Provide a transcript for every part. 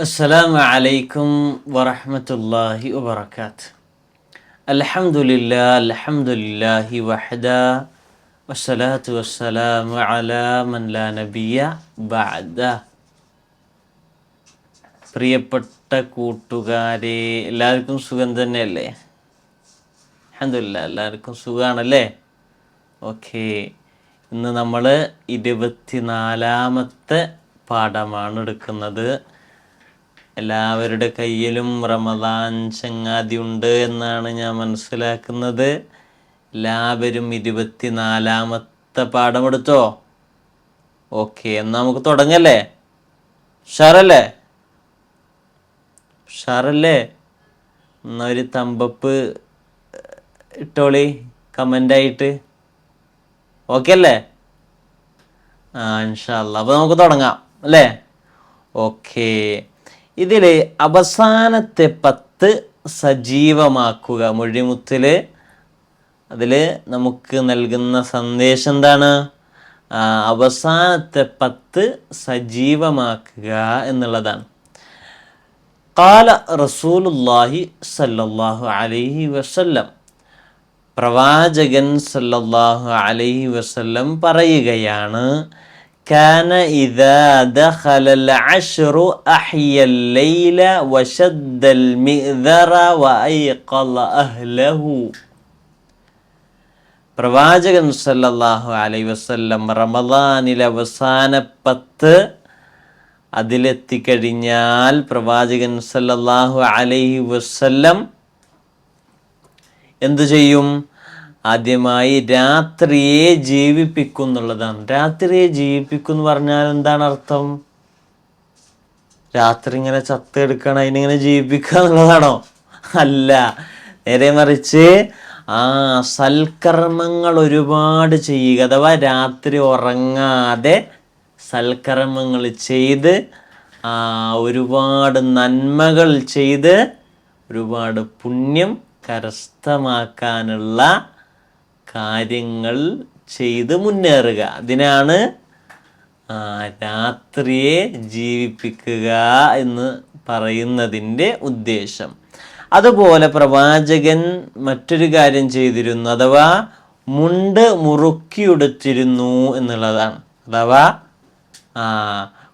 السلام عليكم ورحمة الله وبركاته الحمد لله الحمد لله وحده والصلاة والسلام على من لا نبي بعده പ്രിയപ്പെട്ട കൂട്ടുകാരെ എല്ലാവർക്കും സുഖം തന്നെയല്ലേ അഹമ്മദില്ല എല്ലാവർക്കും സുഖമാണല്ലേ ഓക്കെ ഇന്ന് നമ്മൾ ഇരുപത്തിനാലാമത്തെ പാഠമാണ് എടുക്കുന്നത് എല്ലാവരുടെ കയ്യിലും റമദാൻ ചങ്ങാതി ഉണ്ട് എന്നാണ് ഞാൻ മനസ്സിലാക്കുന്നത്. എല്ലാവരും ഇരുപത്തിനാലാമത്തെ പാഠം എടുത്തോ ഓക്കെ എന്നാൽ നമുക്ക് തുടങ്ങല്ലേ? ഷാറല്ലേ ഷാറല്ലേ എന്നാ ഒരു തമ്പപ്പ് ഇട്ടോളി കമന്റായിട്ട് ഓക്കെ അല്ലേ? ആ ഇൻഷാല്ല അപ്പോൾ നമുക്ക് തുടങ്ങാം അല്ലേ? ഓക്കെ. ഇതിൽ അവസാനത്തെ പത്ത് സജീവമാക്കുക. മൊഴിമുത്തിൽ അതിൽ നമുക്ക് നൽകുന്ന സന്ദേശം എന്താണ്? അവസാനത്തെ പത്ത് സജീവമാക്കുക എന്നുള്ളതാണ്. കാല റസൂലുല്ലാഹി സല്ലല്ലാഹു അലൈഹി വസല്ലം. പ്രവാചകൻ സല്ലല്ലാഹു അലൈഹി വസല്ലം പറയുകയാണ് كان إذا دخل العشر أحيا الليل وشد المئذر وأيقظ أهله പ്രവാചകൻ സല്ലല്ലാഹു അലൈഹി വസല്ലം റമദാനിലെ അവസാന പത്ത് അതിലെത്തിക്കഴിഞ്ഞാൽ പ്രവാചകൻ സല്ലല്ലാഹു അലൈഹി വസല്ലം എന്തു ചെയ്യും ആദ്യമായി രാത്രിയെ ജീവിപ്പിക്കും എന്നുള്ളതാണ് രാത്രിയെ ജീവിപ്പിക്കും എന്ന് പറഞ്ഞാൽ എന്താണ് അർത്ഥം? രാത്രി ഇങ്ങനെ ചത്തെടുക്കണം അതിനിങ്ങനെ ജീവിപ്പിക്കുക എന്നുള്ളതാണോ? അല്ല. നേരെ മറിച്ച് ആ സൽക്കർമ്മങ്ങൾ ഒരുപാട് ചെയ്യുക. അഥവാ രാത്രി ഉറങ്ങാതെ സൽക്കർമ്മങ്ങൾ ചെയ്ത് ഒരുപാട് നന്മകൾ ചെയ്ത് ഒരുപാട് പുണ്യം കരസ്ഥമാക്കാനുള്ള കാര്യങ്ങൾ ചെയ്ത് മുന്നേറുക. അതിനാണ് രാത്രിയെ ജീവിപ്പിക്കുക എന്ന് പറയുന്നതിന്റെ ഉദ്ദേശം. അതുപോലെ പ്രവാചകൻ മറ്റൊരു കാര്യം ചെയ്തിരുന്നു. അഥവാ മുണ്ട് മുറുക്കിയുടച്ചിരുന്നു എന്നുള്ളതാണ്. അഥവാ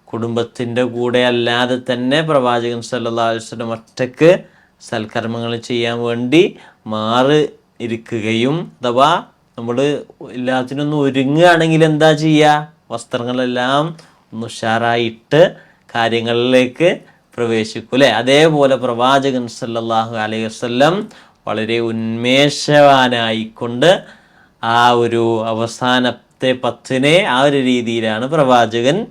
കുടുംബത്തിന്റെ കൂടെ അല്ലാതെ തന്നെ പ്രവാചകൻ വസല്ലം ഒറ്റയ്ക്ക് സൽക്കർമ്മങ്ങൾ ചെയ്യാൻ വേണ്ടി മാറി ഇരിക്കുകയും അഥവാ നമ്മൾ എല്ലാത്തിനൊന്നും ഒരുങ്ങുകയാണെങ്കിൽ എന്താ ചെയ്യുക വസ്ത്രങ്ങളെല്ലാം ഒന്ന് ഉഷാറായിട്ട് കാര്യങ്ങളിലേക്ക് പ്രവേശിക്കും അല്ലേ? അതേപോലെ പ്രവാചകൻ സല്ലാഹു അലൈഹി വസല്ലം വളരെ ഉന്മേഷവാനായിക്കൊണ്ട് ആ ഒരു അവസാനത്തെ പത്തിനെ ആ ഒരു രീതിയിലാണ് പ്രവാചകൻ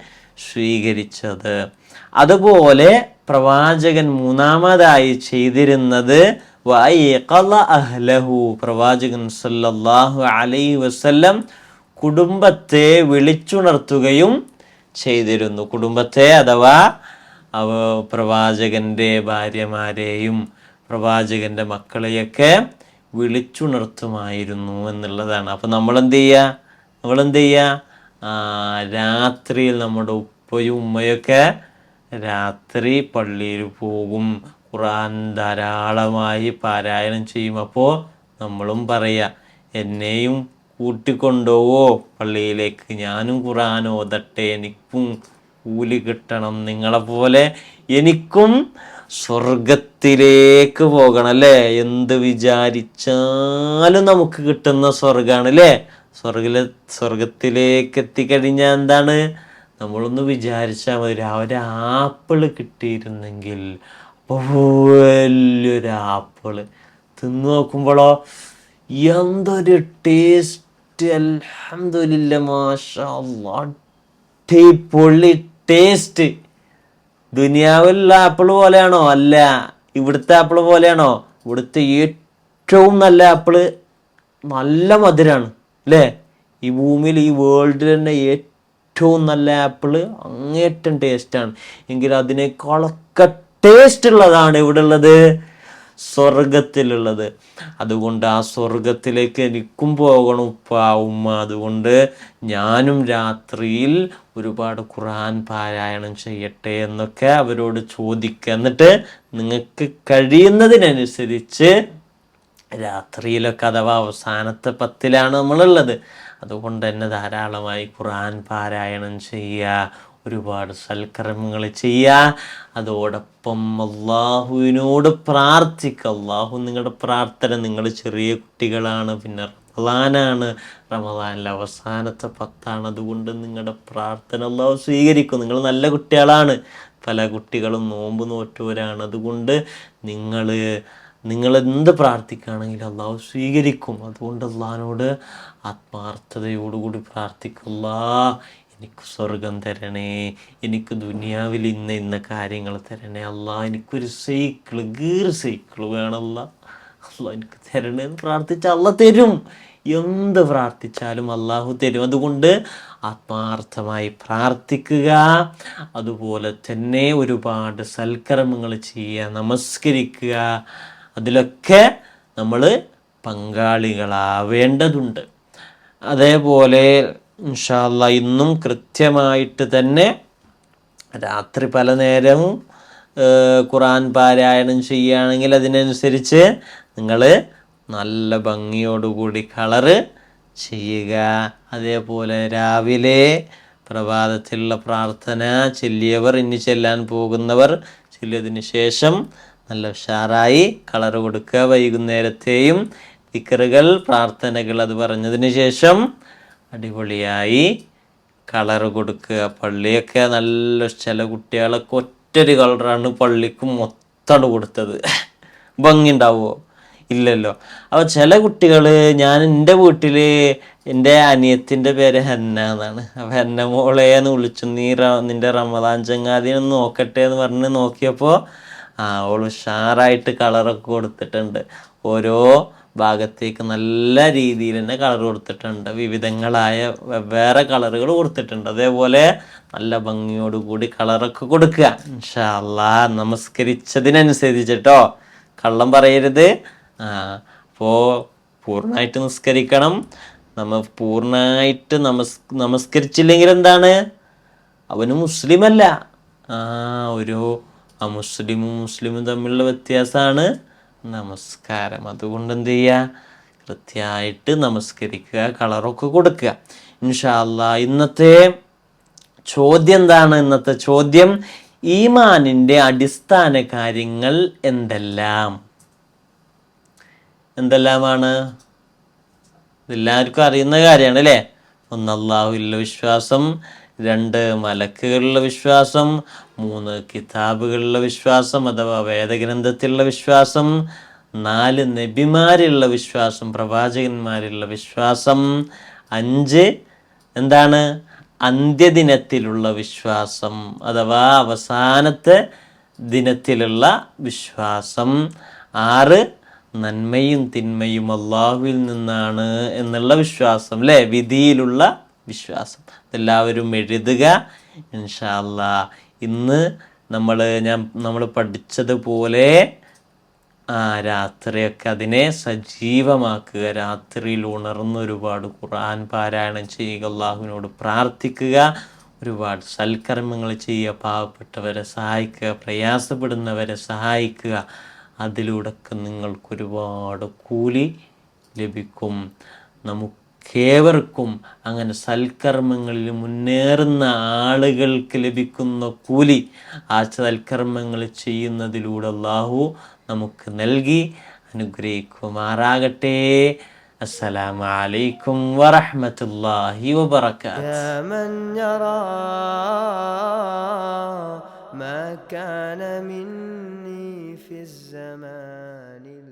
സ്വീകരിച്ചത്. അതുപോലെ പ്രവാചകൻ മൂന്നാമതായി ചെയ്തിരുന്നത് അഹ്ലഹു പ്രവാചകൻ സല്ലല്ലാഹു അലൈഹി വസല്ലം കുടുംബത്തെ വിളിച്ചുണർത്തുകയും ചെയ്തിരുന്നു. കുടുംബത്തെ അഥവാ അവ പ്രവാചകന്റെ ഭാര്യമാരെയും പ്രവാചകന്റെ മക്കളെയൊക്കെ വിളിച്ചുണർത്തുമായിരുന്നു എന്നുള്ളതാണ്. അപ്പം നമ്മൾ എന്ത് ചെയ്യുക നമ്മൾ എന്ത് ചെയ്യുക രാത്രിയിൽ നമ്മുടെ ഉപ്പയും ഉമ്മയൊക്കെ രാത്രി പള്ളിയിൽ പോകും. ഖുർആൻ ധാരാളമായി പാരായണം ചെയ്യുമ്പോൾ നമ്മളും പറയാ എന്നെയും കൂട്ടിക്കൊണ്ടുപോവോ പള്ളിയിലേക്ക് ഞാനും ഖുർആൻ ഓതട്ടെ എനിക്കും കൂലി കിട്ടണം നിങ്ങളെപ്പോലെ എനിക്കും സ്വർഗത്തിലേക്ക് പോകണം അല്ലേ? എന്ത് വിചാരിച്ചാലും നമുക്ക് കിട്ടുന്ന സ്വർഗമാണ് അല്ലേ? സ്വർഗിലെ സ്വർഗത്തിലേക്ക് എത്തിക്കഴിഞ്ഞാൽ എന്താണ്? നമ്മളൊന്ന് വിചാരിച്ചാൽ മതി. ഒരു ആപ്പിൾ കിട്ടിയിരുന്നെങ്കിൽ വലിയൊരു ആപ്പിൾ. തിന്നു നോക്കുമ്പോഴോ എന്തൊരു ടേസ്റ്റ് അലഹമില്ല മാഷാ ടേസ്റ്റ് ദുനിയാവിലുള്ള ആപ്പിൾ പോലെയാണോ? അല്ല. ഇവിടുത്തെ ആപ്പിൾ പോലെയാണോ? ഇവിടുത്തെ ഏറ്റവും നല്ല ആപ്പിൾ നല്ല മധുരമാണ് അല്ലേ? ഈ ഭൂമിയിൽ ഈ വേൾഡിൽ തന്നെ ഏറ്റവും നല്ല ആപ്പിൾ അങ്ങേറ്റം ടേസ്റ്റാണ് എങ്കിൽ അതിനേക്കാളൊക്കെ ടേസ്റ്റ് ഉള്ളതാണ് ഇവിടെ ഉള്ളത് സ്വർഗത്തിലുള്ളത് അതുകൊണ്ട് ആ സ്വർഗത്തിലേക്ക് എനിക്കും പോകണം ഉപ്പാവും അതുകൊണ്ട് ഞാനും രാത്രിയിൽ ഒരുപാട് ഖുർആൻ പാരായണം ചെയ്യട്ടെ എന്നൊക്കെ അവരോട് ചോദിക്കുക എന്നിട്ട് നിങ്ങൾക്ക് കഴിയുന്നതിനനുസരിച്ച് രാത്രിയിലൊക്കെ അഥവാ അവസാനത്തെ പത്തിലാണ് നമ്മളുള്ളത്. അതുകൊണ്ട് തന്നെ ധാരാളമായി ഖുർആൻ പാരായണം ചെയ്യുക. ഒരുപാട് സൽക്കർമ്മങ്ങൾ ചെയ്യുക അതോടൊപ്പം അള്ളാഹുവിനോട് പ്രാർത്ഥിക്കുക അള്ളാഹു നിങ്ങളുടെ പ്രാർത്ഥന നിങ്ങൾ ചെറിയ കുട്ടികളാണ് പിന്നെ റമദാനാണ്. റമദാനിലെ അവസാനത്തെ പത്താണ്. അതുകൊണ്ട് നിങ്ങളുടെ പ്രാർത്ഥന അള്ളാഹു സ്വീകരിക്കും. നിങ്ങൾ നല്ല കുട്ടികളാണ്. പല കുട്ടികളും നോമ്പ് നോറ്റവരാണ്. അതുകൊണ്ട് നിങ്ങൾ നിങ്ങൾ എന്ത് പ്രാർത്ഥിക്കുകയാണെങ്കിലും അള്ളാഹു സ്വീകരിക്കും. അതുകൊണ്ട് അള്ളഹാനോട് ആത്മാർത്ഥതയോടുകൂടി പ്രാർത്ഥിക്കുക എനിക്ക് സ്വർഗം തരണേ എനിക്ക് ദുനിയാവിൽ ഇന്ന ഇന്ന കാര്യങ്ങൾ തരണേ. അല്ല എനിക്കൊരു സൈക്കിൾ ഗീർ സൈക്കിൾ വേണമല്ല. അല്ല എനിക്ക് തരണേ എന്ന് പ്രാർത്ഥിച്ചാൽ അല്ല തരും. എന്ത് പ്രാർത്ഥിച്ചാലും അള്ളാഹു തരും. അതുകൊണ്ട് ആത്മാർത്ഥമായി പ്രാർത്ഥിക്കുക. അതുപോലെ തന്നെ ഒരുപാട് സൽക്കർമ്മങ്ങൾ ചെയ്യുക നമസ്കരിക്കുക. അതിലൊക്കെ നമ്മൾ പങ്കാളികളാവേണ്ടതുണ്ട്. അതേപോലെ ഇൻഷാല്ല ഇന്നും കൃത്യമായിട്ട് തന്നെ രാത്രി പല നേരവും ഖുറാൻ പാരായണം ചെയ്യുകയാണെങ്കിൽ അതിനനുസരിച്ച് നിങ്ങൾ നല്ല ഭംഗിയോടുകൂടി കളറ് ചെയ്യുക. അതേപോലെ രാവിലെ പ്രഭാതത്തിലുള്ള പ്രാർത്ഥന ചെല്ലിയവർ ഇനി ചെല്ലാൻ പോകുന്നവർ ചെല്ലിയതിന് ശേഷം നല്ല ഉഷാറായി കളർ കൊടുക്കുക. വൈകുന്നേരത്തെയും ദിക്കറുകൾ പ്രാർത്ഥനകൾ അത് പറഞ്ഞതിന് ശേഷം അടിപൊളിയായി. കളർ കൊടുക്കുക. പള്ളിയൊക്കെ നല്ല ചില കുട്ടികളൊക്കെ ഒറ്റൊരു കളറാണ് പള്ളിക്ക് മൊത്തം കൊടുത്തത്. ഭംഗി ഉണ്ടാവുമോ? ഇല്ലല്ലോ. അപ്പോൾ ചില കുട്ടികൾ ഞാൻ എന്റെ വീട്ടിൽ എന്റെ അനിയത്തിന്റെ പേര് ഹന്ന എന്നാണ്. അപ്പോൾ ഹന്ന മോളെ എന്ന് വിളിച്ചു. നീ നിന്റെ റമദാൻ ചങ്ങാതി ഒന്ന് നോക്കട്ടെ എന്ന് പറഞ്ഞ് നോക്കിയപ്പോൾ ആ അവൾ ഉഷാറായിട്ട് കളറൊക്കെ കൊടുത്തിട്ടുണ്ട്. ഓരോ ഭാഗത്തേക്ക് നല്ല രീതിയിൽ തന്നെ കളർ കൊടുത്തിട്ടുണ്ട്. വിവിധങ്ങളായ വെവ്വേറെ കളറുകൾ കൊടുത്തിട്ടുണ്ട്. അതേപോലെ നല്ല ഭംഗിയോടുകൂടി കളറൊക്കെ കൊടുക്കുക. ഇൻഷാ അല്ലാ നമസ്കരിച്ചതിനനുസരിച്ചിട്ടോ. കള്ളം പറയരുത്. അപ്പോൾ പൂർണമായിട്ട് നിസ്കരിക്കണം. നമ്മ പൂർണമായിട്ട് നമസ് നമസ്കരിച്ചില്ലെങ്കിൽ എന്താണ്? അവന് മുസ്ലിമല്ല. ആ ഒരു ആ മുസ്ലിമും മുസ്ലിമും തമ്മിലുള്ള വ്യത്യാസമാണ്. നമസ്കാരം. അതുകൊണ്ട് എന്ത് ചെയ്യുക കൃത്യമായിട്ട് നമസ്കരിക്കുക കളറൊക്കെ കൊടുക്കുക. ഇൻഷാല്ല ഇന്നത്തെ ചോദ്യം എന്താണ്? ഇന്നത്തെ ചോദ്യം ഈമാനിന്റെ അടിസ്ഥാന കാര്യങ്ങൾ എന്തെല്ലാം? എന്തെല്ലാമാണ്? ഇതെല്ലാവർക്കും അറിയുന്ന കാര്യമാണ് അല്ലേ ഒന്ന് അള്ളാഹുവിലുള്ള വിശ്വാസം രണ്ട് മലക്കുകളിലെ വിശ്വാസം. മൂന്ന് കിതാബുകളിലെ വിശ്വാസം അഥവാ വേദഗ്രന്ഥത്തിലുള്ള വിശ്വാസം. നാല് നബിമാരിലുള്ള വിശ്വാസം പ്രവാചകന്മാരിലുള്ള വിശ്വാസം. അഞ്ച് എന്താണ്? അന്ത്യദിനത്തിലുള്ള വിശ്വാസം അഥവാ അവസാനത്തെ ദിനത്തിലുള്ള വിശ്വാസം. ആറ് നന്മയും തിന്മയും അള്ളാഹുവിൽ നിന്നാണ് എന്നുള്ള വിശ്വാസം അല്ലേ വിധിയിലുള്ള വിശ്വാസം. ഇതെല്ലാവരും എഴുതുക. ഇൻഷാല്ല ഇന്ന് നമ്മൾ ഞാൻ നമ്മൾ പഠിച്ചതുപോലെ ആ രാത്രിയൊക്കെ അതിനെ സജീവമാക്കുക. രാത്രിയിൽ ഉണർന്ന് ഒരുപാട് ഖുർആൻ പാരായണം ചെയ്യുക അള്ളാഹുവിനോട് പ്രാർത്ഥിക്കുക ഒരുപാട് സൽക്കർമ്മങ്ങൾ ചെയ്യുക പാവപ്പെട്ടവരെ സഹായിക്കുക പ്രയാസപ്പെടുന്നവരെ സഹായിക്കുക. അതിലൂടെയൊക്കെ നിങ്ങൾക്ക് ഒരുപാട് കൂലി ലഭിക്കും. നമുക്കേവർക്കും അങ്ങനെ സൽക്കർമ്മങ്ങളിൽ മുന്നേറുന്ന ആളുകൾക്ക് ലഭിക്കുന്ന കൂലി ആ സൽക്കർമ്മങ്ങൾ ചെയ്യുന്നതിലൂടെ അള്ളാഹു നമുക്ക് നൽകി അനുഗ്രഹിക്കുമാറാകട്ടെ അസ്സലാമു അലൈക്കും വറഹ്മത്തുള്ളാഹി വബറകാത്ത് يا من يرى ما كان مني في الزمان الأول